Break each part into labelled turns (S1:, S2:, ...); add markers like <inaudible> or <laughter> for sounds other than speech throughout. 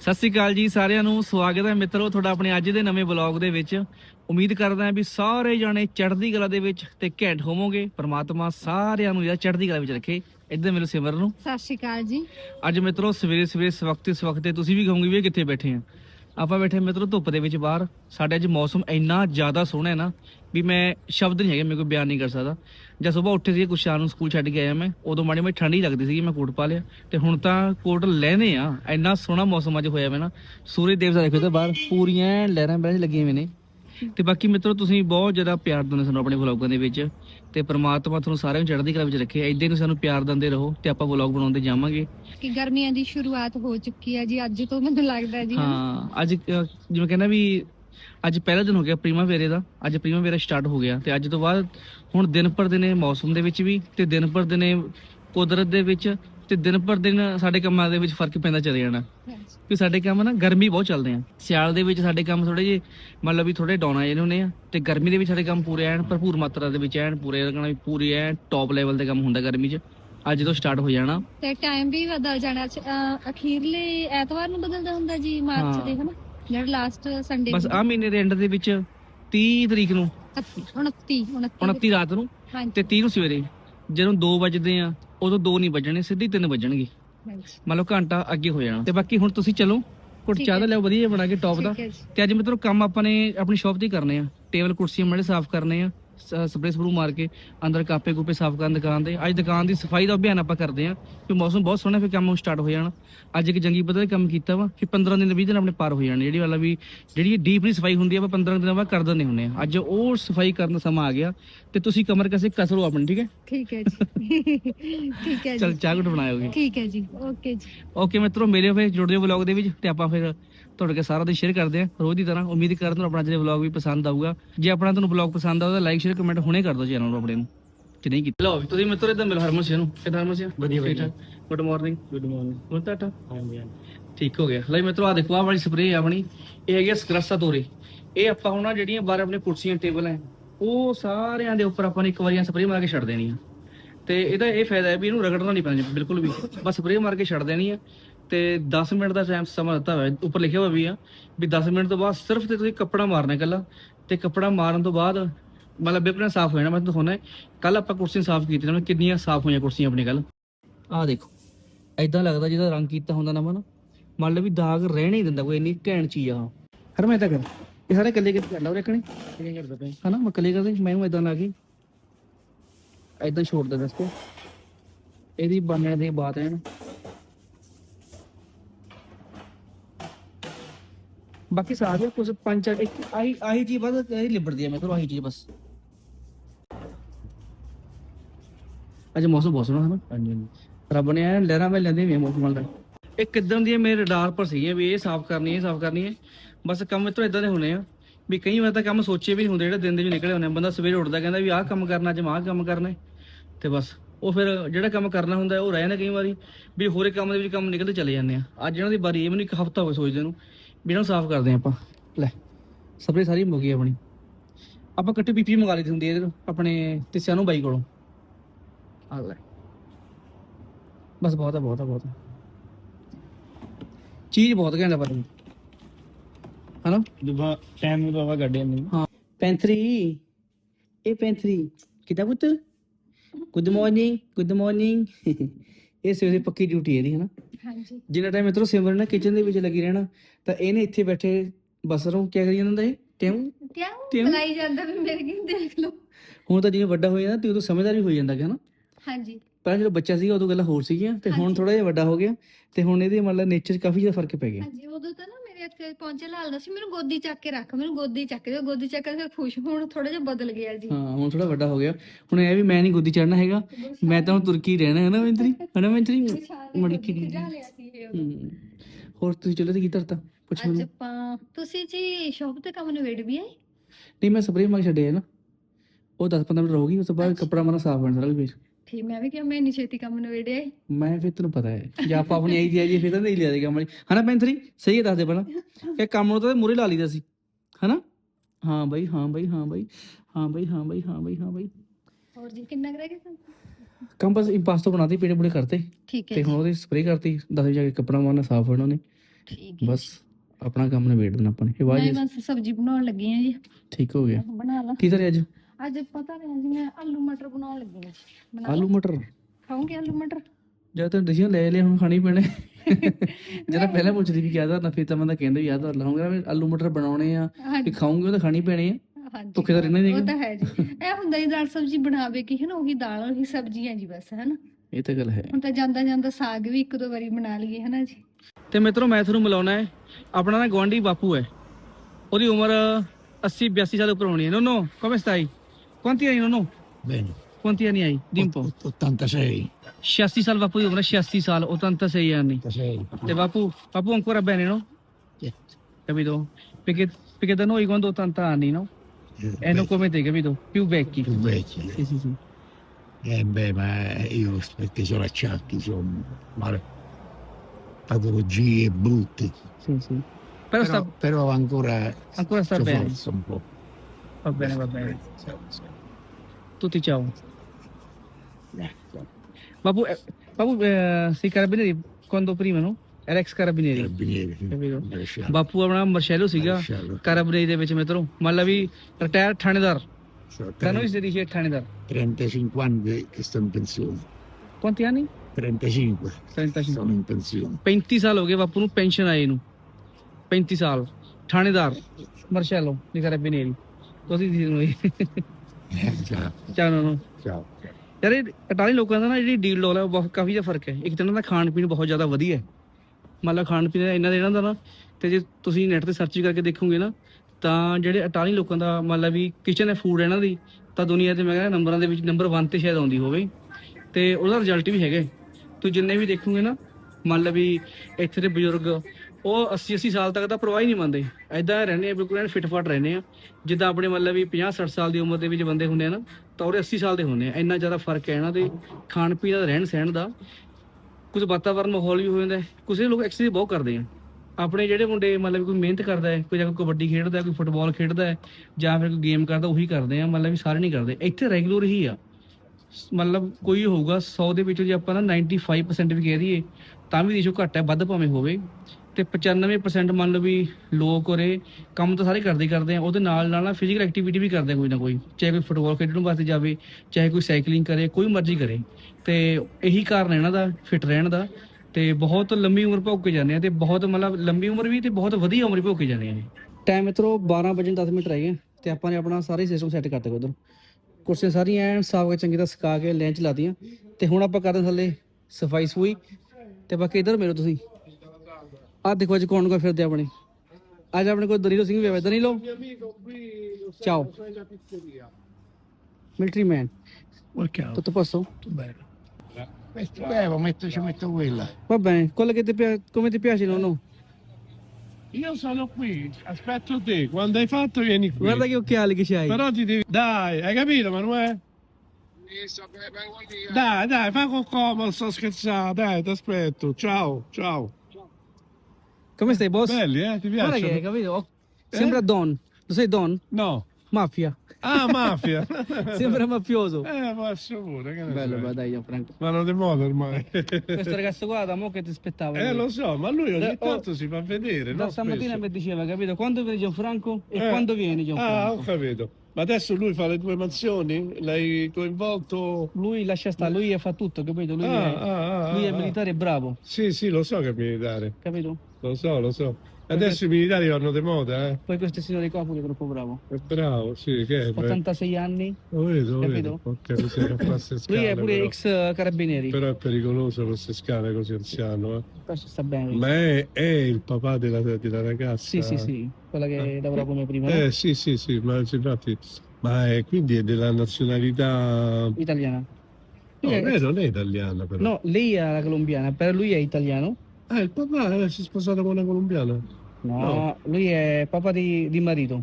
S1: ਸਤਿ ਸ੍ਰੀ ਅਕਾਲ ਜੀ ਸਾਰਿਆਂ ਨੂੰ ਸਵਾਗਤ ਹੈ ਮਿੱਤਰੋ ਤੁਹਾਡਾ ਆਪਣੇ ਅੱਜ ਦੇ ਨਵੇਂ ਬਲੌਗ ਦੇ ਵਿੱਚ। ਉਮੀਦ ਕਰਦਾ ਹਾਂ ਵੀ ਸਾਰੇ ਜਾਣੇ ਚੜ੍ਹਦੀ ਕਲਾ ਦੇ ਵਿੱਚ ਤੇ ਘੈਂਟ ਹੋਵੋਗੇ। ਪ੍ਰਮਾਤਮਾ ਸਾਰਿਆਂ ਨੂੰ ਜਿਹੜਾ ਚੜ੍ਹਦੀ ਕਲਾ ਵਿੱਚ ਰੱਖੇ। ਇੱਧਰ ਮੇਰੇ ਸਿਮਰ ਨੂੰ।
S2: ਸਤਿ ਸ਼੍ਰੀ ਅਕਾਲ ਜੀ।
S1: ਅੱਜ ਮਿੱਤਰੋ ਸਵੇਰੇ ਸਵੇਰੇ ਸਵਖਤੇ ਸਵਖਤੇ ਤੁਸੀਂ ਵੀ ਕਹੋਗੇ ਵੀ ਇਹ ਕਿੱਥੇ ਬੈਠੇ ਆ। ਆਪਾਂ ਬੈਠੇ ਮਿੱਤਰੋ ਧੁੱਪ ਦੇ ਵਿੱਚ ਬਾਹਰ। ਸਾਡੇ ਅੱਜ ਮੌਸਮ ਇੰਨਾ ਜ਼ਿਆਦਾ ਸੋਹਣਾ ਹੈ ਨਾ ਵੀ ਮੈਂ ਸ਼ਬਦ ਨਹੀਂ ਹੈਗੇ, ਮੇਰੇ ਕੋਲ ਬਿਆਨ ਨਹੀਂ ਕਰ ਸਕਦਾ। ਜਦ ਸਵੇਰ ਉੱਠੇ ਸੀ ਕੁਛ ਸ਼ਾਮ ਨੂੰ ਸਕੂਲ ਛੱਡ ਕੇ ਆਇਆ ਮੈਂ, ਉਦੋਂ ਮਾੜੀ ਮਾੜੀ ਠੰਡੀ ਲੱਗਦੀ ਸੀ ਮੈਂ ਕੋਟ ਪਾ ਲਿਆ। ਤੇ ਹੁਣ ਤਾਂ ਕੋਟ ਲੈਨੇ ਆ, ਇੰਨਾ ਸੋਹਣਾ ਮੌਸਮ ਅੱਜ ਹੋਇਆ ਮੈਂ ਨਾ। ਸੂਰਜ ਦੇਵਤਾ ਦੇਖੋ ਤੇ ਬਾਹਰ, ਪੂਰੀਆਂ ਲਹਿਰਾਂ ਬਹਿਰਾਂ ਲੱਗੀਆਂ ਹੋਈਆਂ ਨੇ। ਤੇ ਬਾਕੀ ਮਿੱਤਰੋ ਤੁਸੀਂ ਬਹੁਤ ਜ਼ਿਆਦਾ ਪਿਆਰ ਦਿੰਦੇ ਸਾਨੂੰ ਆਪਣੇ ਵਲੌਗਾਂ ਦੇ ਵਿੱਚ ਤੇ ਪ੍ਰਮਾਤਮਾ ਤੁਹਾਨੂੰ ਸਾਰਿਆਂ ਨੂੰ ਚੜ੍ਹਦੀ ਕਲਾ ਵਿੱਚ ਰੱਖੇ। ਏਦਾਂ ਹੀ ਸਾਨੂੰ ਪਿਆਰ ਦਿੰਦੇ ਰਹੋ ਤੇ ਆਪਾਂ ਵਲੌਗ ਬਣਾਉਂਦੇ ਜਾਵਾਂਗੇ।
S2: ਕਿ ਗਰਮੀਆਂ ਦੀ ਸ਼ੁਰੂਆਤ ਹੋ ਚੁੱਕੀ ਹੈ ਜੀ ਅੱਜ ਤੋਂ ਮੈਨੂੰ ਲੱਗਦਾ ਜੀ।
S1: ਹਾਂ ਅੱਜ ਜਿਵੇਂ ਕਹਿੰਦਾ ਵੀ ਅੱਜ ਪਹਿਲਾ ਦਿਨ ਹੋ ਗਿਆ ਪ੍ਰੀਮਾਵੇਰੇ ਦਾ। ਅੱਜ ਪ੍ਰੀਮਾਵੇਰਾ ਸਟਾਰਟ ਹੋ ਗਿਆ ਤੇ ਅੱਜ ਤੋਂ ਬਾਅਦ ਹੁਣ ਦਿਨ ਪਰ ਦਿਨੇ ਮੌਸਮ ਦੇ ਵਿੱਚ ਵੀ ਤੇ ਦਿਨ ਪਰ ਦਿਨੇ ਕੁਦਰਤ ਦੇ ਵਿੱਚ ਤੇ ਦਿਨ ਪਰ ਦਿਨ ਸਾਡੇ ਕੰਮਾਂ ਦੇ ਵਿੱਚ ਫ਼ਰਕ ਪੈਂਦਾ ਚਲੇ ਜਾਣਾ। ਕਿ ਸਾਡੇ ਕੰਮ ਨਾ ਗਰਮੀ ਬਹੁਤ ਚੱਲਦੇ ਆ। ਸਿਆਲ ਦੇ ਵਿੱਚ ਸਾਡੇ ਕੰਮ ਥੋੜੇ ਜਿਹੇ ਮਤਲਬ ਵੀ ਥੋੜੇ ਡਾਊਨ ਆ ਜਾਂਦੇ ਹੁੰਦੇ ਆ ਤੇ ਗਰਮੀ ਦੇ ਵਿੱਚ ਸਾਡੇ ਕੰਮ ਪੂਰੇ ਐਨ ਭਰਪੂਰ ਮਾਤਰਾ ਦੇ ਵਿੱਚ ਐਨ ਪੂਰੇ ਲੱਗਣਾ ਵੀ ਪੂਰੇ ਐਨ ਟੌਪ ਲੈਵਲ ਦੇ ਕੰਮ ਹੁੰਦਾ ਗਰਮੀ 'ਚ। ਅੱਜ ਤੋਂ ਸਟਾਰਟ ਹੋ ਜਾਣਾ।
S2: ਤੇ ਟਾਈਮ ਵੀ ਬਦਲ ਜਾਣਾ। ਅਖੀਰਲੇ ਐਤਵਾਰ ਨੂੰ ਬਦਲਦਾ ਹੁੰਦਾ ਜੀ ਮਾਰਚ
S1: ਹਾਂ।
S2: ਦੇ ਹਨਾ? ਜਿਹੜਾ ਲਾਸਟ ਸੰਡੇ
S1: ਬਸ ਆ ਮਹੀਨੇ ਦੇ ਐਂਡ ਦੇ ਵਿੱਚ 30 ਤਰੀਕ ਨੂੰ।
S2: 29 29
S1: 29 ਰਾਤ ਨੂੰ।
S2: ਹਾਂਜੀ।
S1: ਤੇ 30 ਨੂੰ ਸਵੇਰੇ। ਜਦੋਂ 2 ਵਜਦੇ ਆ ਉਦੋਂ 2 ਨਹੀਂ ਵੱਜਣੇ ਸਿੱਧੀ 3 ਵੱਜਣਗੇ।
S2: ਹਾਂਜੀ।
S1: ਮੰਨ ਲਓ ਘੰਟਾ ਅੱਗੇ ਹੋ ਜਾਣਾ। ਤੇ ਬਾਕੀ ਹੁਣ ਤੁਸੀਂ ਚਲੋ ਕੁਟ
S2: ਠੀਕ
S1: ਚਾਹ ਦਾ
S2: ਹੈ।
S1: ਵਧੀਆ ਜਿਹਾ ਬਣਾ ਕੇ ਟੌਪ ਦਾ।
S2: ਠੀਕ ਹੈ ਜੀ।
S1: ਤੇ ਅੱਜ ਮਿੱਤਰੋ ਕੰਮ ਆਪਾਂ ਨੇ ਆਪਣੀ ਸ਼ਾਪ ਤੇ ਹੀ ਕਰਨੇ ਆ। ਟੇਬਲ ਕੁਰਸੀਆਂ ਮਾੜੇ ਸਾਫ਼ ਕਰਨੇ ਆ। ਸਪਰੇਸ ਬਰੂ ਮਾਰ ਕੇ ਅੰਦਰ ਕਾਪੇ ਕੂਪੇ ਸਾਫ਼ ਕਰਨ ਦੁਕਾਨ ਦੇ ਅੱਜ ਦੁਕਾਨ ਦੀ ਸਫ਼ਾਈ ਦਾ ਅਭਿਆਨ ਆਪਾਂ ਕਰਦੇ ਆ ਕਿ ਮੌਸਮ ਬਹੁਤ ਸੋਹਣਾ ਫਿਰ ਕੰਮ ਸਟਾਰਟ ਹੋ ਜਾਣਾ। ਅੱਜ ਇੱਕ ਜੰਗੀ ਪੱਧਰ ਤੇ ਕੰਮ ਕੀਤਾ ਵਾ ਕਿ 15 ਦਿਨ 20 ਦਿਨ ਆਪਣੇ ਪਾਰ ਹੋ ਜਾਣੇ। ਜਿਹੜੀ ਵਾਲਾ ਵੀ ਜਿਹੜੀ ਡੀਪਲੀ ਸਫ਼ਾਈ ਹੁੰਦੀ ਆ ਆਪਾਂ 15 ਦਿਨਾਂ ਬਾਅਦ ਕਰ ਦਿੰਦੇ ਹੁੰਦੇ ਆ ਅੱਜ ਉਹ ਸਫ਼ਾਈ ਕਰਨ ਦਾ ਸਮਾਂ ਆ ਗਿਆ ਤੇ ਤੁਸੀਂ ਕਮਰ ਕਸੇ ਕਸਰੋ ਆਪਣੀ ਠੀਕ ਹੈ?
S2: ਠੀਕ ਹੈ ਜੀ। <laughs> ਠੀਕ ਹੈ
S1: ਚਲ
S2: ਜੀ
S1: ਚਾਹ ਘੁੱਟ ਬਣਾਇਓਗੇ
S2: ਠੀਕ ਹੈ ਜੀ। ਓਕੇ ਜੀ।
S1: ਓਕੇ ਮਿੱਤਰੋ ਮੇਰੇ ਫਿਰ ਜੁੜ ਜਾਓ ਵਲੌਗ ਦੇ ਵਿੱਚ ਤੇ ਆਪਾਂ ਫਿਰ ਤੁਹਾਡੇ ਕੇ ਸਾਰਾ ਦਿਨ ਸ਼ੇਅਰ ਕਰਦੇ ਆ ਰੋਜ਼ ਦੀ ਤਰ੍ਹਾਂ ਉਮੀਦ ਕਰਦੇ ਹਾਂ ਆਪਣਾ ਜਿਹੜਾ ਵਲੌਗ ਵੀ ਪਸੰਦ ਆਊਗਾ। ਜੇ ਆਪਣਾ ਤੁਹਾਨੂੰ ਵਲੌਗ ਪਸੰਦ ਆਉਂਦਾ ਲਾਈਕ ਸ਼ੇਅਰ ਕਮੈਂਟ ਹੁਣੇ ਕਰ ਦਿਓ ਚੈਨਲ ਨੂੰ ਆਪਣੇ ਨੂੰ। ਕਿ ਨਹੀਂ ਕੀਤਾ ਲਓ ਤੁਸੀਂ ਮਿੱਤਰੋ ਇਦਾਂ ਮਿਲੋ ਹਰਮਨ ਸਿੰਘ ਨੂੰ। ਕਿਦਾਂ ਹਰਮਨ ਸਿੰਘ
S3: ਵਧੀਆ, ਵਧੀਆ।
S1: ਗੁੱਡ ਮਾਰਨਿੰਗ
S3: ਗੁੱਡ ਮਾਰਨਿੰਗ
S1: ਹੁਣ ਤਾਂ ਟਾ
S3: ਹਾਂਜੀ ਹਾਂਜੀ।
S1: ਠੀਕ ਹੋ ਗਿਆ। ਲੈ ਮਿੱਤਰੋ ਆ ਦੇਖੋ ਆ ਵਾਲੀ ਸਪਰੇਅ ਆਪਣੀ। ਇਹ ਹੈਗੀ ਸਕਰਸਾ ਤੋਰੇ। ਇਹ ਆਪਾਂ ਹੁਣ ਜਿਹੜੀਆਂ ਬਾਹਰ ਆਪਣੇ ਕੁਰਸੀਆਂ ਟੇਬਲ ਹੈ ਉਹ ਸਾਰਿਆਂ ਦੇ ਉੱਪਰ ਆਪਾਂ ਨੇ ਇੱਕ ਵਾਰੀਆਂ ਸਪਰੇਅ ਮਾਰ ਕੇ ਛੱਡ ਦੇਣੀ ਆ। ਤੇ ਇਹਦਾ ਇਹ ਫਾਇਦਾ ਹੈ ਵੀ ਇਹਨੂੰ ਰਗੜਨਾ ਨਹੀਂ ਪੈਣਾ ਬਿਲਕੁਲ ਵੀ। ਬਸ ਸਪਰੇਅ ਮਾਰ ਕੇ ਛੱਡ ਦੇਣੀ ਆ। ਤੇ 10 ਮਿੰਟ ਦਾ ਟਾਈਮ ਸਮਾਂ ਦਿੱਤਾ ਹੋਇਆ ਹੈ। ਉੱਪਰ ਲਿਖਿਆ ਹੋਇਆ ਵੀ ਆ, ਵੀ 10 ਮਿੰਟ ਤੋਂ ਬਾਅਦ ਸਿਰਫ ਤੇ ਤੁਸੀਂ ਕੱਪੜਾ ਮਾਰਨਾ ਇਕੱਲਾ, ਤੇ ਕੱਪੜਾ ਮਾਰਨ ਤੋਂ ਬਾਅਦ ਮਤਲਬ ਬਿਲਕੁਲ ਸਾਫ਼ ਹੋ ਜਾਣਾ, ਮੈਂ ਤੁਹਾਨੂੰ ਕੱਲ ਆਪਾਂ ਕੁਰਸੀਆਂ ਸਾਫ਼ ਕੀਤੀਆਂ ਨੇ, ਕਿੰਨੀਆਂ ਸਾਫ਼ ਹੋਈਆਂ ਕੁਰਸੀਆਂ ਆਪਣੀ ਕੱਲ ਆਹ ਦੇਖੋ ਐਦਾਂ ਲੱਗਦਾ ਜਿਹਦਾ ਰੰਗ ਕੀਤਾ ਹੁੰਦਾ ਨਾ, ਮਨ ਮੰਨ ਲਓ ਵੀ ਦਾਗ ਰਹਿਣ ਹੀ ਦਿੰਦਾ, ਕੋਈ ਇੰਨੀ ਘੈਂਟ ਚੀਜ਼ ਆ ਉਹ। ਹਰ ਮੈਂ ਤਾਂ ਕਰ, ਇਹ ਸਾਰੇ ਕੱਲੇ ਕਿੱਥੇ ਕਰਦਾ ਉਹ ਰੱਖਣੇ।
S3: ਕਿਵੇਂ ਕਰਦਾ ਪਏ
S1: ਹਨਾ, ਮੈਂ ਕੱਲੇ ਕਰਦੇ ਮੈਨੂੰ ਇਦਾਂ ਲੱਗ ਗਈ ਇਦਾਂ ਛੋੜ ਦੇ ਦੱਸ ਇਹਦੀ ਬਣਨ ਦੀ ਬਾਤ ਹੈ ਨਾ। ਬਾਕੀ ਸਾਰੇ ਕੁਝ ਪੰਜ ਚਾਰ ਇੱਕ ਆਹੀ ਆਹੀ ਚੀਜ਼ ਬਸ ਇਹ ਲਿਬੜਦੀ ਹੈ ਮਤਲਬ ਆਹੀ ਚੀਜ਼ ਬਸ। ਅੱਜ ਮੌਸਮ ਬਹੁਤ ਸੋਹਣਾ ਹੈ ਨਾ?
S3: ਹਾਂਜੀ ਹਾਂਜੀ।
S1: ਰੱਬ ਨੇ ਐਨ ਲਹਿਰਾਂ ਵਿੱਚ ਲੈਂਦੇ ਵੀ ਮੌਸਮ ਵਾਲਾ। ਇਹ ਕਿਦਾਂ ਦੀ ਮੇਰੇ ਰਡਾਰ ਪਰ ਸੀਗੇ ਵੀ ਇਹ ਸਾਫ਼ ਕਰਨੀ ਹੈ ਇਹ ਸਾਫ਼ ਕਰਨੀ ਹੈ। ਬਸ ਕੰਮ ਇਤੋਂ ਇਦਾਂ ਦੇ ਹੋਣੇ ਆ ਵੀ ਕਈ ਵਾਰ ਤਾਂ ਕੰਮ ਸੋਚੇ ਵੀ ਨਹੀਂ ਹੁੰਦੇ ਜਿਹੜੇ ਦਿਨ ਦੇ ਵਿੱਚ ਨਿਕਲੇ ਹੁੰਦੇ ਆ। ਬੰਦਾ ਸਵੇਰੇ ਉੱਠਦਾ ਕਹਿੰਦਾ ਵੀ ਆਹ ਕੰਮ ਕਰਨਾ ਅੱਜ ਆਹ ਕੰਮ ਕਰਨਾ ਤੇ ਬਸ ਉਹ ਫਿਰ ਜਿਹੜਾ ਕੰਮ ਕਰਨਾ ਹੁੰਦਾ ਉਹ ਰਹਿ ਜਾਂਦਾ ਕਈ ਵਾਰੀ ਵੀ ਹੋਰੇ ਕੰਮ ਦੇ ਵਿੱਚ ਕੰਮ ਨਿਕਲਦੇ ਚਲੇ ਜਾਂਦੇ ਆ। ਅੱਜ ਇਹਨਾਂ ਦੀ ਵਾਰੀ ਇਹ ਮੈਨੂੰ ਇੱਕ ਹਫਤਾ ਹੋ ਗਿਆ ਸੋਚਦੇ ਨੂੰ ਵੀ ਇਹਨਾਂ ਨੂੰ ਸਾਫ਼ ਕਰਦੇ ਆਪਾਂ। ਲੈ ਸਪਰੇ ਸਾਰੀ ਮੁੱਕ ਗਈ ਆਪਣੀ। ਆਪਾਂ ਕੱਟੀ ਪੀਪੀ ਮੰਗਾ ਲਈ ਹੁੰਦੀ ਇਹਦੇ ਆਪਣੇ ਤੇ ਸਿਆਨੂੰ ਬਾਈ ਕੋਲੋਂ। ਆ ਲੈ। ਬਸ ਬਹੁਤ ਆ ਬਹੁਤ ਆ ਬਹੁਤ ਆ। ਚੀਜ਼ ਬਹੁਤ ਘੈਂਟ ਆ ਪਰ। ਹਨਾ?
S3: ਦੁਬਾ ਟਾਈਮ ਨੂੰ ਬਾਬਾ ਗੱਡੇ ਨਹੀਂ।
S1: ਹਾਂ। ਪੈਂਥਰੀ। ਇਹ ਪੈਂਥਰੀ। ਕਿਤਾ ਪੁੱਤ? Good morning good morning. ਇਹ ਸਵੇਰੇ ਪੱਕੀ ਡਿਊਟੀ ਇਹਦੀ ਹਨਾ?
S2: ਹਾਂਜੀ।
S1: ਜਿੰਨਾ ਟਾਈਮ ਮਿੱਤਰੋ ਸਿਮਰਨ ਨਾ ਕਿਚਨ ਦੇ ਵਿੱਚ ਲੱਗੀ ਰਹਿਣਾ ਤਾਂ ਇਹਨੇ ਇੱਥੇ ਬੈਠੇ ਬਸਰੋਂ ਕੀ ਕਰੀ ਜਾਂਦਾ ਇਹ? ਟਿਉਂ
S2: ਕਿਉਂ? ਬੁਲਾਈ ਜਾਂਦਾ ਵੀ ਮੇਰੇ ਕੀ ਦੇਖ ਲਓ।
S1: ਹੁਣ ਤਾਂ ਜਿਵੇਂ ਵੱਡਾ ਹੋ ਜਾਂਦਾ ਤੇ ਉਦੋਂ ਸਮਝਦਾਰ ਵੀ ਹੋ ਜਾਂਦਾ ਕਿ ਹਨਾ?
S2: ਹਾਂਜੀ।
S1: ਪਹਿਲਾਂ ਜਦੋਂ ਬੱਚਾ ਸੀਗਾ ਉਦੋਂ ਗੱਲਾਂ ਹੋਰ ਸੀਗੀਆਂ ਤੇ ਹੁਣ। ਥੋੜਾ ਜਿਹਾ ਵੱਡਾ ਹੋ ਗਿਆ ਤੇ ਹੁਣ ਇਹਦੇ ਮਤਲਬ ਨੇਚਰ 'ਚ ਕਾਫੀ ਜ਼ਿਆਦਾ ਫ਼ਰਕ ਪੈ ਗਿਆ।
S2: ਹਾਂਜੀ ਉਦੋਂ ਤਾਂ ਨਾ ਇੱਥੇ ਪਹੁੰਚੇ ਲਾਲਦਾ ਸੀ ਮੈਨੂੰ ਗੋਦੀ ਚੱਕ ਕੇ ਰੱਖ ਮੈਨੂੰ ਗੋਦੀ ਚੱਕ ਦੇ ਗੋਦੀ ਚੱਕ ਕੇ ਖੁਸ਼ ਹੁਣ ਥੋੜਾ ਜਿਹਾ ਬਦਲ ਗਿਆ ਜੀ।
S1: ਹਾਂ ਹੁਣ ਥੋੜਾ ਵੱਡਾ ਹੋ ਗਿਆ। ਹੁਣ ਇਹ ਵੀ ਮੈਂ ਨਹੀਂ ਗੋਦੀ ਚੜਨਾ ਹੈਗਾ ਮੈਂ ਤਾਂ ਹੁਣ ਤੁਰਕੀ ਰਹਿਣਾ ਹੈ ਨਾ ਮੈਂਤਰੀ? <laughs> ਹੈ ਨਾ ਮੈਂਤਰੀ? ਮੜਕੀ ਦੀ। ਹੋਰ ਤੁਸੀਂ ਚਲੇ ਤੇ ਕੀ ਕਰਤਾ ਪੁੱਛ
S2: ਅੱਜ
S1: ਮੈਨੂੰ
S2: ਆਪਾਂ ਤੁਸੀਂ ਜੀ ਸ਼ੌਪ ਤੇ ਕੰਮ ਨਵੇੜ ਵੀ ਆਏ
S1: ਨਹੀਂ ਮੈਂ ਸਪਰੇਅ ਮਾਰ ਛੱਡਿਆ ਨਾ। ਉਹ 10-15 ਮਿੰਟ ਰਹੂਗੀ ਉਸ ਤੋਂ ਬਾਅਦ ਕੱਪੜਾ ਮਾਰਾ ਸਾਫ਼ ਹੋਣਾ ਸਾਰਾ ਕੁਝ
S2: ਠੀਕ ਮੈਂ ਵੀ ਕਿਹਾ ਮੈਂ ਇੰਨੀ ਛੇਤੀ ਕੰਮ ਨਵੇੜਿਆ ਏ।
S1: ਮੈਂ ਫਿਰ ਤੈਨੂੰ ਪਤਾ ਹੈ ਜੇ ਆਪਾਂ ਆਪਣੀ ਆਈ ਦੀ ਆਈ ਫਿਰ ਤਾਂ ਨਹੀਂ ਲਿਆ ਦੇਗਾ ਮੜੀ। ਹਨਾ ਪੈਂਥਰੀ ਸਹੀ ਹੈ ਦੱਸ ਦੇ ਪਹਿਲਾਂ। ਕਿ ਕੰਮ ਨੂੰ ਤਾਂ ਮੂਰੇ ਲਾ ਲਈਦਾ ਸੀ ਹਨਾ? ਹਾਂ ਬਾਈ ਹਾਂ ਬਾਈ ਹਾਂ ਬਾਈ ਹਾਂ ਬਾਈ ਹਾਂ ਬਾਈ ਹਾਂ ਬਾਈ ਹਾਂ ਬਾਈ।
S2: ਹੋਰ ਜੀ ਕਿੰਨਾ ਕੁ ਰਹਿ ਗਿਆ ਤੁਹਾਨੂੰ?
S1: ਕੰਮ ਬਸ ਇੰਪਾਸਟੋ ਬਣਾਤੀ ਪੇੜੇ ਪੂੜੇ ਕਰਤੇ।
S2: ਠੀਕ ਹੈ
S1: ਤੇ
S2: ਜੀ।
S1: ਹੁਣ ਉਹਦੀ ਸਪਰੇਅ ਕਰਤੀ ਦਸ ਵਜੇ ਜਾ ਕੇ ਕੱਪੜਾ ਮਾਰਨਾ ਸਾਫ਼ ਹੋਣਾ ਉਹਨੇ।
S2: ਠੀਕ ਹੈ
S1: ਬਸ ਆਪਣਾ ਕੰਮ ਨਿਬੇੜ ਦੇਣਾ ਆਪਾਂ ਨੇ ਇਹ
S2: ਮੈਂ ਬਸ ਸਬਜ਼ੀ ਬਣਾਉਣ ਲੱਗੀ ਹਾਂ ਜੀ।
S1: ਠੀਕ ਹੋ ਗਿਆ।
S2: ਬਣਾ ਲਾ।
S1: ਕੀ ਕਰੇ ਅੱਜ?
S2: ਅੱਜ ਪਤਾ ਨਹੀਂ ਜੀ ਮੈਂ ਆਲੂ ਮਟਰ ਬਣਾਉਣ ਲੱਗੀ ਹਾਂ। ਜੀ ਬਣਾ ਲਾ।
S1: ਆਲੂ ਮਟਰ?
S2: ਖਾਓਗੇ ਆਲੂ ਮਟਰ?
S1: ਜਦ ਤੱਕ ਡਿਸੀਜਨ ਲੈ ਲਿਆ ਹੁਣ ਖਾਣੀ ਪੈਣੇ। <laughs> ਜਿਹੜਾ ਪਹਿਲਾਂ ਪੁੱਛਦੀ ਵੀ ਕਿਆ ਦਾ ਨਾ ਫਿਰ ਤਾਂ ਬੰਦਾ ਕਹਿੰਦਾ ਵੀ ਯਾਦ ਕਰ ਲਾਉਂਗਾ ਵੀ ਆਲੂ ਮਟਰ ਬਣਾਉਣੇ ਆ ਵੀ ਖਾਉਂਗੇ ਉਹ ਤਾਂ ਖਾਣੀ ਪੈਣੀ ਆ।
S2: ਹਾਂਜੀ।
S1: ਭੁੱਖੇ ਤਾਂ ਰਹਿਣਾ ਹੀ
S2: ਉਹ ਤਾਂ ਹੈ ਜੀ। ਇਹ ਹੁੰਦਾ ਹੀ ਦਾਲ ਸਬਜ਼ੀ ਬਣਾਵੇ ਕੀ ਹੈ ਨਾ ਉਹੀ ਦਾਲ ਉਹੀ ਸਬਜ਼ੀਆਂ ਜੀ ਬਸ ਹੈ ਨਾ
S1: ਇਹ ਤਾਂ ਗੱਲ ਹੈ।
S2: ਹੁਣ ਤਾਂ ਜਾਂਦਾ ਜਾਂਦਾ ਸਾਗ ਵੀ ਇੱਕ ਦੋ ਵਾਰੀ ਬਣਾ ਲਈਏ ਹੈ ਨਾ ਜੀ।
S1: ਤੇ ਮਿੱਤਰੋ ਮੈਂ ਤੁਹਾਨੂੰ ਮਿਲਾਉਣਾ ਹੈ ਆਪਣਾ ਨਾ ਗਵਾਂਢੀ ਬਾਪੂ ਹੈ। ਉਹਦੀ ਉਮਰ 80 82 ਸਾਲ ਉੱਪਰ ਹੋਣੀ ਹੈ। ਨੋਨੋ come stai Quanti anni non ho?
S4: Bene.
S1: Quanti anni hai? Di un po'.
S4: 86.
S1: 86 साल बापू दी उम्र 86 साल 86 anni.
S4: 86.
S1: E Bapu, Bapu ancora bene, no?
S4: Sì.
S1: Capito? Perché, perché da noi quando ho 80 anni, no?
S4: Eh,
S1: e non come te, capito? Più vecchi.
S4: Più vecchi.
S1: Sì, sì, sì.
S4: Eh beh, ma eh, io perché sono acciacchi, insomma, male. patologie brutte.
S1: Sì, sì. Però,
S4: però,
S1: sta...
S4: però ancora,
S1: ancora sta bene.
S4: un po'.
S1: Va bene va bene tutti ciao
S4: Eh,
S1: bapu eh, bapu eh, sei carabinieri quando prima no era ex carabinieri
S4: Carabinieri.
S1: Capito?
S4: Maresciallo.
S1: ਬਾਪੂ ਆਪਣਾ ਮਰਸ਼ੈਲੋ ਸੀਗਾ
S4: Maresciallo.
S1: ਕਾਰਾਬਰੀ ਦੇ ਵਿੱਚ ਮਿੱਤਰੋ ਮੰਨ ਲਾ ਵੀ retire ਥਾਣੇਦਾਰ
S4: Sono
S1: ਇਸ
S4: 30
S1: ਦੀ ਸ਼ੇਟ ਥਾਣੇਦਾਰ
S4: 35 anni che sto in pensione.
S1: quanti anni
S4: 35
S1: 35
S4: sono in pensione.
S1: 35 ਸਾਲ ਹੋ ਗਏ ਬਾਪੂ ਨੂੰ ਪੈਨਸ਼ਨ ਆਏ ਨੂੰ 35 ਸਾਲ ਥਾਣੇਦਾਰ ਮਰਸ਼ੈਲੋ ਦੀ ਕਾਰਾਬੀਨੇਰੀ ਤੁਸੀਂ ਦੀ ਨੂੰ
S4: Eh, ciao,
S1: ਚਾਨੋ ਨੂੰ
S4: ciao.
S1: ਯਾਰ ਇਹ ਅਟਾਲੀ ਲੋਕਾਂ ਦਾ ਨਾ ਜਿਹੜੀ ਡੀਲ ਡੋਲ ਹੈ ਉਹ ਬਹੁਤ ਕਾਫੀ ਜਿਹਾ ਫ਼ਰਕ ਹੈ। ਇੱਕ ਤਾਂ ਇਹਨਾਂ ਦਾ ਖਾਣ ਪੀਣ ਬਹੁਤ ਜ਼ਿਆਦਾ ਵਧੀਆ ਹੈ। ਮੰਨ ਲਾ ਖਾਣ ਪੀਣ ਦਾ ਇਹਨਾਂ ਦਾ ਇਹਨਾਂ ਦਾ ਨਾ ਤੇ ਜੇ ਤੁਸੀਂ ਨੈਟ ਤੇ ਸਰਚ ਕਰਕੇ ਦੇਖੋਗੇ ਨਾ ਤਾਂ ਜਿਹੜੇ ਅਟਾਲੀ ਲੋਕਾਂ ਦਾ ਮੰਨ ਲਾ ਵੀ ਕਿਚਨ ਹੈ ਫੂਡ ਇਹਨਾਂ ਦੀ ਤਾਂ ਦੁਨੀਆ ਤੇ ਮੈਂ ਕਹਿੰਦਾ ਨੰਬਰਾਂ ਦੇ ਵਿੱਚ ਨੰਬਰ 1 ਤੇ ਸ਼ਾਇਦ ਆਉਂਦੀ ਹੋਵੇ। ਤੇ ਉਹਦਾ ਰਿਜ਼ਲਟ ਵੀ ਹੈਗਾ ਤੁਸੀਂ ਜਿੰਨੇ ਵੀ ਦੇਖੋਗੇ ਨਾ ਮੰਨ ਲਓ ਵੀ ਇੱਥੇ ਦੇ ਬਜ਼ੁਰਗ, ਉਹ 80 80 ਸਾਲ ਤੱਕ ਤਾਂ ਪਰਵਾਹ ਹੀ ਨਹੀਂ ਮੰਨਦੇ। ਐਦਾਂ ਰਹਿੰਦੇ ਆ, ਬਿਲਕੁਲ ਐਨ ਫਿਟ ਫਾਟ ਰਹਿੰਦੇ ਆ। ਜਿੱਦਾਂ ਆਪਣੇ ਮਤਲਬ ਵੀ 50 60 ਸਾਲ ਦੀ ਉਮਰ ਦੇ ਵਿੱਚ ਬੰਦੇ ਹੁੰਦੇ ਆ ਨਾ, ਤਾਂ ਉਹਦੇ 80 ਸਾਲ ਦੇ ਹੁੰਦੇ ਆ। ਇੰਨਾ ਜ਼ਿਆਦਾ ਫ਼ਰਕ ਹੈ ਇਹਨਾਂ ਦੇ ਖਾਣ ਪੀਣ ਦਾ, ਰਹਿਣ ਸਹਿਣ ਦਾ। ਕੁਝ ਵਾਤਾਵਰਨ ਮਾਹੌਲ ਵੀ ਹੋ ਜਾਂਦਾ ਹੈ। ਕੁਝ ਲੋਕ ਐਕਸਰਸਾਈਜ਼ ਬਹੁਤ ਕਰਦੇ ਆ। ਆਪਣੇ ਜਿਹੜੇ ਮੁੰਡੇ ਮਤਲਬ ਕੋਈ ਮਿਹਨਤ ਕਰਦਾ ਹੈ, ਕੋਈ ਜਾਂ ਕੋਈ ਕਬੱਡੀ ਖੇਡਦਾ ਕੋਈ ਫੁੱਟਬਾਲ ਖੇਡਦਾ ਹੈ, ਜਾਂ ਫਿਰ ਕੋਈ ਗੇਮ ਕਰਦਾ, ਉਹੀ ਕਰਦੇ ਆ। ਮਤਲਬ ਵੀ ਸਾਰੇ ਨਹੀਂ ਕਰਦੇ। ਇੱਥੇ ਰੈਗੂਲਰ ਹੀ ਆ। ਮਤਲਬ ਕੋਈ ਹੋਊਗਾ 100 ਦੇ ਵਿੱਚੋਂ ਜੇ ਆਪਾਂ ਨਾ 95% ਵੀ ਕਹਿ ਦਈਏ, ਤਾਂ ਵੀ ਰੇਸ਼ੋ ਘੱਟ ਹੈ, ਵੱਧ ਭਾਵੇਂ ਹੋਵੇ। ਤੇ 95% ਮੰਨ ਲਓ ਵੀ ਲੋਕ ਉਰੇ ਕੰਮ ਤਾਂ ਸਾਰੇ ਕਰਦੇ ਕਰਦੇ ਆ, ਉਹਦੇ ਨਾਲ ਨਾਲ ਨਾ ਫਿਜ਼ੀਕਲ ਐਕਟੀਵਿਟੀ ਵੀ ਕਰਦੇ ਆ ਕੋਈ ਨਾ ਕੋਈ। ਚਾਹੇ ਕੋਈ ਫੁੱਟਬਾਲ ਖੇਡਣ ਵਾਸਤੇ ਜਾਵੇ, ਚਾਹੇ ਕੋਈ ਸਾਈਕਲਿੰਗ ਕਰੇ, ਕੋਈ ਮਰਜ਼ੀ ਕਰੇ। ਤੇ ਇਹੀ ਕਾਰਨ ਹੈ ਇਹਨਾਂ ਦਾ ਫਿਟ ਰਹਿਣ ਦਾ। ਤੇ ਬਹੁਤ ਲੰਮੀ ਉਮਰ ਭੋਗ ਕੇ ਜਾਂਦੇ ਆ ਤੇ ਬਹੁਤ ਮਤਲਬ ਲੰਮੀ ਉਮਰ ਵੀ ਤੇ ਬਹੁਤ ਵਧੀਆ ਉਮਰ ਭੋਗ ਕੇ ਜਾਂਦੇ ਆ ਟਾਈਮ ਮਿੱਤਰੋ 12 ਵਜੇ 10 ਮਿੰਟ ਰਹਿ ਗਏ। ਤੇ ਆਪਾਂ ਨੇ ਆਪਣਾ ਸਾਰੇ ਸਿਸਟਮ ਸੈੱਟ ਕਰਤਾ ਉਧਰ। ਕੁਰਸੀਆਂ ਸਾਰੀਆਂ ਐਨ ਸਾਫ਼ ਕੇ ਚੰਗੀ ਤਰ੍ਹਾਂ ਸੁਕਾ ਕੇ ਲੈਂਚ ਲਾਤੀਆਂ ਤੇ ਹੁਣ ਆਪਾਂ ਕਰਦੇ ਥੱਲੇ ਸਫ਼ਾਈ ਸੂਈ ਤੇ ਬਾਕੀ ਇਧਰ ਮਿਲੋ ਤੁਸੀਂ ਆਹ ਦੇਖੋ ਅੱਜ ਕੌਣ ਕੌਣ ਫਿਰਦੇ ਆਪਣੇ ਅੱਜ ਆਪਣੇ ਕੋਲ ਦਨੀਲੋ ਸਿੰਘ ਵੀ ਆਵੇ Danilo ਚਾਓ military man
S4: Perché?
S1: tutto posto?
S4: Tutto bene. Questo bevo, metto, ci metto quella.
S1: va bene quello che ti piace come ti piace no no
S5: Io sono qui, aspetto te. Quando hai fatto vieni qui.
S1: guarda che occhiali che c'hai
S5: Però ti devi... Dai, hai capito Manuel? Dai, dai, fai con comodo, sto scherzando. Dai, ti aspetto. Ciao, ciao.
S1: come stai boss
S5: Belli, eh? Ti
S1: guarda che capito Oh, sembra Don tu sei Don?
S5: No.
S1: Mafia
S5: Ah, mafia. <laughs>
S1: sembra mafioso
S5: eh, posso pure. Che ne
S1: bello
S5: sai?
S1: ma dai Gianfranco
S5: Ma non di moda ormai.
S1: questo ragazzo qua da mo che ti aspettava
S5: eh, lo so, ma lui
S1: Eh,
S5: ogni
S1: oh.
S5: tanto si fa vedere,
S1: da
S5: no?
S1: stamattina
S5: Spesso.
S1: mi diceva capito quando viene Gianfranco e
S5: Eh.
S1: quando viene
S5: Ah,
S1: Gianfranco
S5: ho capito. Ma adesso lui fa le due mansioni? L'hai coinvolto?
S1: lui lascia stare lui fa tutto capito lui,
S5: Ah,
S1: è,
S5: ah, ah,
S1: lui è
S5: ah.
S1: militare bravo
S5: Sì, sì, lo so che è militare.
S1: capito
S5: Lo so, lo so. Adesso i militari vanno di moda, eh?
S1: poi questo signore qua pure è troppo bravo
S5: È bravo, sì, che è? beh,
S1: 86 anni
S5: Lo vedo, lo vedo. Porca miseria, fa queste <laughs>
S1: lui
S5: scale,
S1: è pure
S5: però.
S1: ex eh, carabinieri
S5: Però è pericoloso queste scale così anziano, eh.
S1: questo sta bene
S5: Ma è, è il papà della, della ragazza?
S1: sì sì sì quella che lavora come prima no?
S5: Eh, sì, sì, sì, ma infatti... Ma è, quindi è della nazionalità... No,
S1: italiana è-
S5: lei non è italiana però.
S1: no lei è la colombiana però lui è italiano
S5: Ah, il papà eh, si è sposato con una colombiana?
S1: No,
S5: No.
S1: lui è papà di, di marito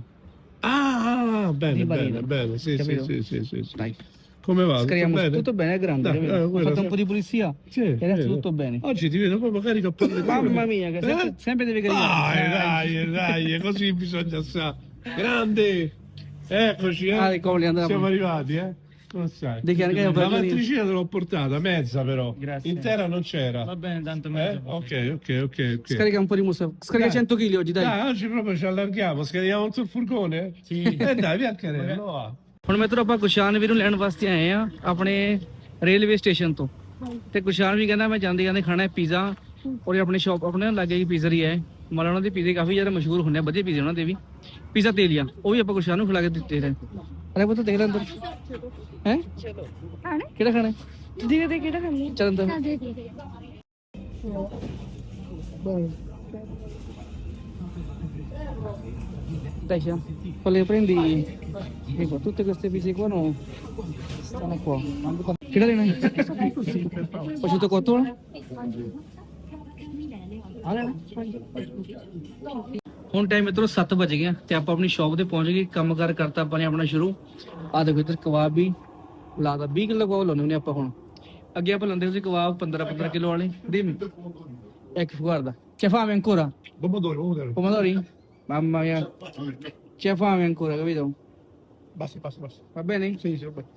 S5: Ah, ah, bene,
S1: Di
S5: bene,
S1: marito.
S5: bene, sì, sì, sì, sì, sì, sì.
S1: dai
S5: Come va? Tutto
S1: Scriviamo
S5: bene?
S1: tutto bene, è grande.
S5: Dai, eh,
S1: Ho fatto un po' di pulizia
S5: Sì,
S1: e adesso
S5: vedo.
S1: tutto bene.
S5: Oggi ti vedo proprio carico a palle
S1: Mamma mia, che sempre,
S5: Eh?
S1: sempre deve caricare.
S5: Dai, dai, dai, così bisogna stare. Grande! <laughs> Eccoci, eh.
S1: Ah?
S5: Siamo arrivati, eh. Non sai.
S1: Di che anche
S5: La
S1: Bartolini-
S5: matricina te l'ho portata, mezza però.
S3: Grazie.
S5: Intera non c'era.
S3: Va bene, tanto
S5: Eh?
S3: mezzo.
S5: Ok, ok, ok. ok.
S1: Scarica un po' di musa. Scarica
S5: Dai.
S1: 100 kg oggi, dai.
S5: Dai, oggi proprio ci allarghiamo, scarichiamo tutto il furgone?
S3: Sì.
S5: Eh dai, via Carello, va.
S1: ਹੁਣ ਮਿੱਤਰੋ ਆਪਾਂ ਕੁਸ਼ਾਨ ਵੀਰ ਨੂੰ ਲੈਣ ਵਾਸਤੇ ਆਏ ਆ ਆਪਣੇ railway station ਤੋਂ ਤੇ ਕੁਸ਼ਾਨ ਵੀ ਕਹਿੰਦਾ ਮੈਂ ਜਾਂਦੇ ਜਾਂਦੇ ਖਾਣਾ ਹੈ ਪੀਜ਼ਾ ਔਰ ਇਹ ਆਪਣੀ ਸ਼ਾਪ ਆਪਣੇ ਲਾਗੇ ਹੀ ਪੀਜ਼ਰੀ ਹੈ ਮਤਲਬ ਉਹਨਾਂ ਦੇ ਪੀਜ਼ੇ ਕਾਫੀ ਜ਼ਿਆਦਾ ਮਸ਼ਹੂਰ ਹੁੰਦੇ ਆ ਵਧੀਆ ਪੀਜ਼ੇ ਉਹਨਾਂ ਦੇ ਵੀ ਪੀਜ਼ਾ ਤੇਲੀਆ ਉਹ ਵੀ ਆਪਾਂ ਕੁਸ਼ਾਨ ਨੂੰ ਖਿਲਾ ਕੇ ਦਿੱਤੇ ਰਹੇ ਅਰੇ ਪੁੱਤ ਦੇਖ ਲੈ ਅੰਦਰ ਹੈ
S2: ਖਾਣਾ
S1: ਕਿਹੜਾ ਖਾਣਾ ਹੈ?
S2: ਦੇਖਦੇ ਕਿਹੜਾ ਖਾਣਾ
S1: ਚੱਲ ਅੰਦਰ
S2: ਦੇਖ
S1: siamo. Quale prendi? Ecco, tutte queste pizze qua no. Stanno qua. Che lì? Faccio cotto? ਹੁਣ ਟਾਈਮ ਮਿੱਤਰੋ 7 ਵਜ ਗਿਆ ਤੇ ਆਪਾਂ ਆਪਣੀ ਸ਼ਾਪ ਤੇ ਪਹੁੰਚ ਗਏ ਕੰਮਕਾਰ ਕਰਤਾ ਆਪਾਂ ਨੇ ਆਪਣਾ ਸ਼ੁਰੂ ਆ ਦੇਖੋ ਇੱਧਰ ਕਬਾਬ ਵੀ ਲਾਦਾ 20 ਕਿਲੋ ਕਬਾਬ ਲਾਉਣੇ ਨੇ ਆਪਾਂ ਹੁਣ ਅੱਗੇ ਆਪਾਂ ਲੰਦੇ ਸੀ ਕਬਾਬ 15 15 ਕਿਲੋ ਵਾਲੇ dimmi ecco guarda c'è fame ancora
S5: Pomodoro, pomodoro.
S1: Pomodori? Mamma mia. C'è fame ancora, capito?
S5: Basta, basta, basta.
S1: Va bene?
S5: Sì, sì, va bene.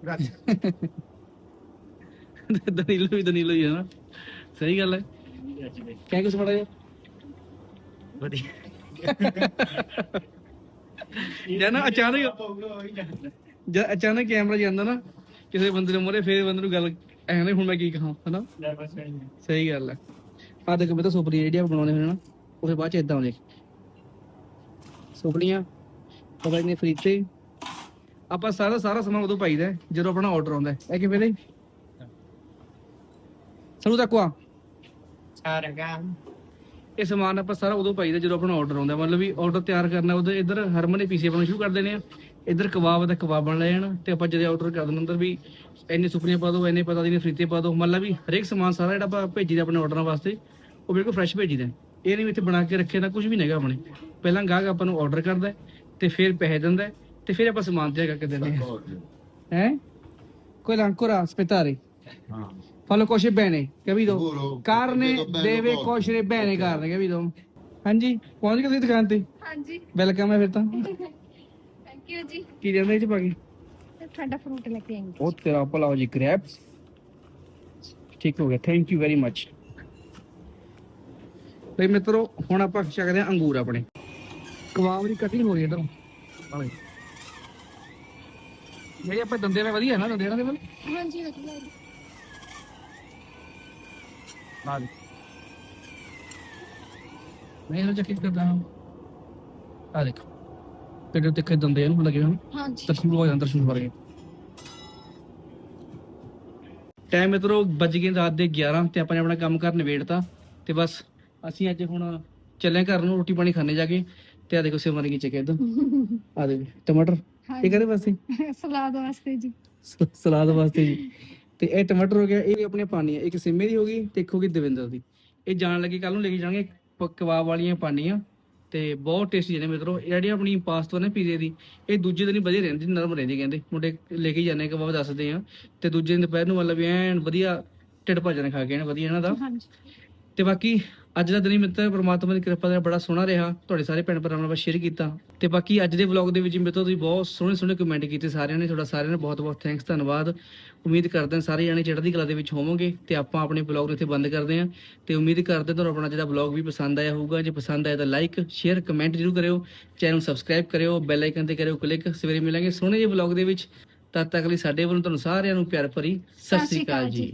S5: Grazie.
S1: Danilo ਵੀ Danilo ਹੀ ਹੈ ਨਾ ਸਹੀ ਗੱਲ ਹੈ ਕਿਆ ਕੁਛ ਮੜਾ
S3: ਵਧੀਆ। <laughs>
S1: ਜਾਂ ਨਾ ਅਚਾਨਕ ਜਦ ਅਚਾਨਕ ਕੈਮਰਾ ਜਾਂਦਾ ਨਾ ਕਿਸੇ ਬੰਦੇ ਦੇ ਮੂਹਰੇ ਫੇਰ ਬੰਦੇ ਨੂੰ ਗੱਲ ਐਂ ਹੁਣ ਮੈਂ ਕੀ ਕਹਾਂ ਹਨਾ? ਸਹੀ ਗੱਲ ਹੈ। ਆ ਦੇਖੋ ਮੈਂ ਤਾਂ ਸੁਪਰੀ ਜਿਹੜੀ ਆਪਾਂ ਬਣਾਉਣੇ ਹੋਣੇ ਨਾ ਉਹਦੇ ਬਾਅਦ ਚ ਇਦਾਂ ਆਉਂਦੇ ਸੁਪਰੀਆਂ ਪਤਾ ਨਹੀਂ ਫਰੀਤੇ। ਆਪਾਂ ਸਾਰਾ ਸਾਰਾ ਸਮਾਨ ਉਦੋਂ ਪਾਈਦਾ ਹੈ, ਜਦੋਂ ਆਪਣਾ ਆਰਡਰ ਆਉਂਦਾ ਹੈ। ਇਹ ਕਿਵੇਂ ਦੇ saluta qua
S3: ਚਾਰ ਰਗਾ
S1: ਇਹ ਸਮਾਨ ਆਪਾਂ ਸਾਰਾ ਉਦੋਂ ਪਾਈਦਾ ਜਦੋਂ ਆਪਣਾ ਆਰਡਰ ਆਉਂਦਾ। ਮਤਲਬ ਵੀ ਆਰਡਰ ਤਿਆਰ ਕਰਨਾ ਉਹਦੇ ਇੱਧਰ ਹਰਮਨ ਨੇ ਪੀਸੇ ਬਣਾਉਣਾ ਸ਼ੁਰੂ ਕਰ ਦੇਣੇ ਆ। ਇੱਧਰ ਕਬਾਬ ਦਾ ਕਬਾਬ ਬਣ ਲੈ ਜਾਣਾ ਤੇ ਆਪਾਂ ਜਦੋਂ ਆਰਡਰ ਕਰ ਦਿੰਦੇ ਅੰਦਰ ਵੀ ਇੰਨੇ ਸੁਪਰੀਆਂ ਪਾ ਦਿਓ ਇੰਨੇ ਪਤਾ ਦੀ ਫਰੀਤੇ ਪਾ ਦਿਓ ਮਤਲਬ ਵੀ ਹਰੇਕ ਸਮਾਨ ਸਾਰਾ ਜਿਹੜਾ ਆਪਾਂ ਭੇਜੀਦਾ ਆਪਣੇ ਆਰਡਰਾਂ ਵਾਸਤੇ ਉਹ ਬਿਲਕੁਲ ਫਰੈਸ਼ ਭੇਜੀਦਾ ਇਹ ਨਹੀਂ ਵੀ ਇੱਥੇ ਬਣਾ ਕੇ ਰੱਖੇ ਨਾ ਕੁਝ ਵੀ ਨਹੀਂਗਾ ਆਪਣੇ। ਪਹਿਲਾਂ ਗਾਹਕ ਆਪਾਂ ਨੂੰ ਆਰਡਰ ਕਰਦਾ ਹੈ, ਤੇ ਫਿਰ ਪੈਸੇ ਦਿੰਦਾ ਹੈ, ਤੇ ਫਿਰ ਆਪਾਂ ਸਮਾਨ ਤਿਆਰ ਕਰਕੇ ਦਿੰਦੇ ਹਾਂ। ਹੈ? quella ancora aspettare fallo cuocere bene capito?
S4: Sicuro?
S1: carne
S4: Vedo bello
S1: deve
S4: cotto.
S1: cuocere bene carne capito? ਹਾਂਜੀ ਪਹੁੰਚ ਗਏ ਤੁਸੀਂ ਦੁਕਾਨ ਤੇ
S2: ਹਾਂਜੀ
S1: ਵੈਲਕਮ ਹੈ ਫਿਰ ਤਾਂ
S2: ਥੈਂਕ ਯੂ ਜੀ
S1: ਕੀ ਜਾਂਦੇ ਇਹ ਚ ਪਾ ਕੇ
S2: ਠੰਡਾ ਫਰੂਟ ਲੈ ਕੇ ਆਏਂਗੇ
S1: ਉਹ ਤੇਰਾ ਭਲਾ ਜੀ ਗ੍ਰੈਪਸ ਠੀਕ ਹੋ ਗਿਆ ਥੈਂਕ ਯੂ ਵੈਰੀ ਮੱਚ ਬਈ ਮਿੱਤਰੋ ਹੁਣ ਆਪਾਂ ਚੱਕਦੇ ਹਾਂ ਅੰਗੂਰ ਆਪਣੇ ਕਬਾਬ ਦੀ ਕਟਿੰਗ ਹੋ ਰਹੀ ਇਧਰੋਂ ਜਿਹੜੇ ਆਪਾਂ ਦੰਦੇ ਨਾਲ ਵਧੀਆ ਹੈ ਨਾ ਦੰਦੇ ਨਾਲ ਦੇ ਵੱਲ
S2: ਹਾਂਜੀ ਵਧੀਆ
S1: ਦੇ ਮੈਂ ਇਹਨਾਂ ਚੱਕੀ ਕਰਦਾ ਹਾਂ ਆ ਦੇਖੋ ਕਿਹੜੇ ਤਿੱਖੇ ਦੰਦੇ ਇਹਨੂੰ ਲੱਗੇ ਹੋਣ
S2: ਹਾਂਜੀ
S1: ਤਰਸ਼ੂਲ ਹੋ ਜਾਂਦਾ ਤਰਸ਼ੂਲ ਵਰਗੇ ਟਾਈਮ ਮਿੱਤਰੋ ਵੱਜ ਗਏ ਰਾਤ ਦੇ 11 ਤੇ ਆਪਾਂ ਨੇ ਆਪਣਾ ਕੰਮ ਕਰ ਨਿਬੇੜਤਾ ਤੇ ਬਸ ਅਸੀਂ ਅੱਜ ਹੁਣ ਚੱਲੇ ਘਰ ਨੂੰ ਰੋਟੀ ਪਾਣੀ ਖਾਣੇ ਜਾ ਕੇ ਤੇ ਆ ਦੇਖੋ ਸਿਮਰ ਕੀ ਚੱਕਿਆ ਇਦਾਂ ਆ ਦੇ ਟਮਾਟਰ ਇਹ ਕਰੇ ਵਾਸਤੇ
S2: ਸਲਾਦ ਵਾਸਤੇ ਜੀ
S1: ਸਲਾਦ ਵਾਸਤੇ ਜੀ ਤੇ ਇਹ ਟਮਾਟਰ ਹੋ ਗਿਆ ਇਹ ਆਪਣੇ ਪਾਣੀ ਹੈ ਇੱਕ ਸਿੰਮੇ ਦੀ ਹੋ ਗਈ ਤੇ ਇੱਕ ਹੋ ਗਈ ਦਵਿੰਦਰ ਦੀ। ਇਹ ਜਾਣ ਲੱਗੇ ਕੱਲ ਨੂੰ ਲੈ ਕੇ ਜਾਣਗੇ ਕਬਾਬ ਵਾਲੀਆਂ ਪਾਣੀਆਂ ਤੇ ਬਹੁਤ ਟੇਸਟੀ ਨੇ ਮਿੱਤਰੋ। ਇਹ ਜਿਹੜੀ ਆਪਣੀ ਪਾਸਤਾ ਨੇ ਪੀਜ਼ੇ ਦੀ ਇਹ ਦੂਜੇ ਦਿਨ ਹੀ ਵਧੀਆ ਰਹਿੰਦੀ ਨਰਮ ਰਹਿੰਦੀ ਕਹਿੰਦੇ। ਮੁੰਡੇ ਲੈ ਕੇ ਹੀ ਜਾਂਦੇ ਕਬਾਬ ਦੱਸਦੇ ਆ। ਤੇ ਦੂਜੇ ਦਿਨ ਦੁਪਹਿਰ ਨੂੰ ਮਤਲਬ ਵੀ ਐਨ ਵਧੀਆ ਢਿੱਡ ਭਜਣ ਖਾ ਕੇ ਐਨ ਵਧੀਆ ਇਹਨਾਂ ਦਾ। ਤੇ ਬਾਕੀ ਅੱਜ ਦਾ ਦਿਨ ਹੀ ਮਿੱਤਰ ਪ੍ਰਮਾਤਮਾ ਦੀ ਕਿਰਪਾ ਨਾਲ ਬੜਾ ਸੋਹਣਾ ਰਿਹਾ। ਤੁਹਾਡੇ ਸਾਰੇ ਭੈਣ ਭਰਾਵਾਂ ਨਾਲ ਸ਼ੇਅਰ ਕੀਤਾ। ਤੇ ਬਾਕੀ ਅੱਜ ਦੇ ਵਲੌਗ ਦੇ ਵਿੱਚ ਮਿੱਤਰੋ ਤੁਸੀਂ ਬਹੁਤ ਸੋਹਣੇ ਸੋਹਣੇ ਕਮੈਂਟ ਕੀਤੇ ਸਾਰਿਆਂ ਨੇ। ਤੁਹਾਡਾ ਸਾਰਿਆਂ ਦਾ ਬਹੁਤ ਬਹੁਤ ਥੈਂਕਸ ਧੰਨਵਾਦ। ਉਮੀਦ ਕਰਦੇ ਹਾਂ ਸਾਰੇ ਜਾਣੇ ਚੜ੍ਹਦੀ ਕਲਾ ਦੇ ਵਿੱਚ ਹੋਵੋਗੇ ਤੇ ਆਪਾਂ ਆਪਣੇ ਵਲੌਗ ਨੂੰ ਇੱਥੇ ਬੰਦ ਕਰਦੇ ਹਾਂ। ਤੇ ਉਮੀਦ ਕਰਦੇ ਤੁਹਾਨੂੰ ਆਪਣਾ ਜਿਹੜਾ ਵਲੌਗ ਵੀ ਪਸੰਦ ਆਇਆ ਹੋਊਗਾ। ਜੇ ਪਸੰਦ ਆਇਆ ਤਾਂ ਲਾਈਕ ਸ਼ੇਅਰ ਕਮੈਂਟ ਜ਼ਰੂਰ ਕਰਿਓ। ਚੈਨਲ ਸਬਸਕ੍ਰਾਈਬ ਕਰਿਓ ਬੈਲ ਆਈਕਨ ਤੇ ਕਰਿਓ ਕਲਿੱਕ ਸਵੇਰੇ ਮਿਲਾਂਗੇ ਸੋਹਣੇ ਜਿਹੇ ਵਲੌਗ ਦੇ ਵਿੱਚ। ਤਦ ਤੱਕ ਲਈ ਸਾਡੇ ਵੱਲੋਂ ਤੁਹਾਨੂੰ ਸਾਰਿਆਂ ਨੂੰ ਪਿਆਰ ਭਰੀ ਸਤਿ ਸ੍ਰੀ ਅਕਾਲ ਜੀ।